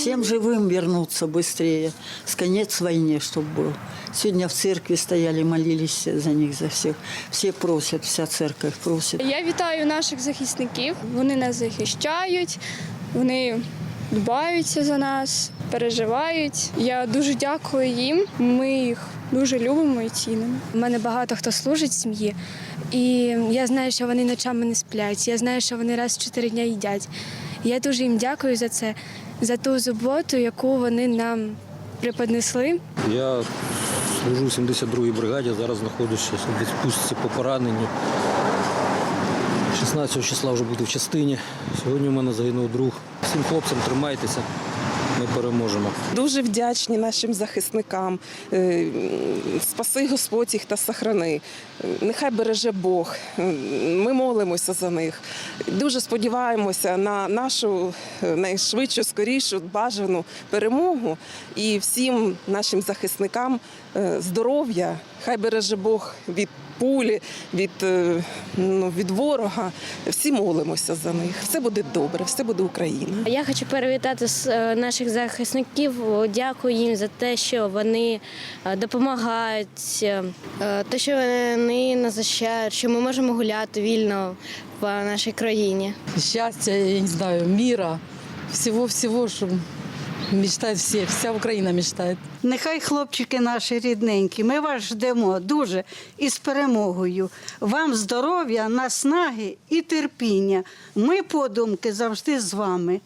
Всем живым вернуться быстрее. С конец войне, чтобы был. Сегодня в церкви стояли, молились за них, за всех. Все просят, вся церковь просит. Я вітаю наших захисників. Вони нас захищають, вони дбаються за нас, переживають. Я дуже дякую їм. Ми їх дуже любимо і цінимо. У мене багато хто служить в сім'ї, і я знаю, що вони ночами не сплять. Я знаю, що вони раз в чотири дня їдять. Я дуже їм дякую за це, за ту зуботу, яку вони нам преподнесли. Я служу в 72-й бригаді, зараз знаходжуся в відпустці по пораненню. 16 числа вже буду в частині. Сьогодні у мене загинув друг. Всім хлопцям тримайтеся, ми переможемо. Дуже вдячні нашим захисникам. Е, Спаси Господь їх та сохрани. Е, Нехай береже Бог. Е, Ми молимося за них. Дуже сподіваємося на нашу найшвидшу, скорішу, бажану перемогу. І всім нашим захисникам здоров'я. Хай береже Бог від пулі, від, ну, від ворога. Всі молимося за них. Все буде добре, все буде Україна. Я хочу привітати наших захисників. Дякую їм за те, що вони е, допомагають, е, те, що вони нас захищають, що ми можемо гуляти вільно в нашій країні. счастья, я не знаю, мира, всего-всего, что мечтают все, вся Украина мечтает. Нехай хлопчики наші рідненькі, ми вас ждемо дуже і з перемогою. Вам здоров'я, наснаги і терпіння. Ми подумки завжди з вами.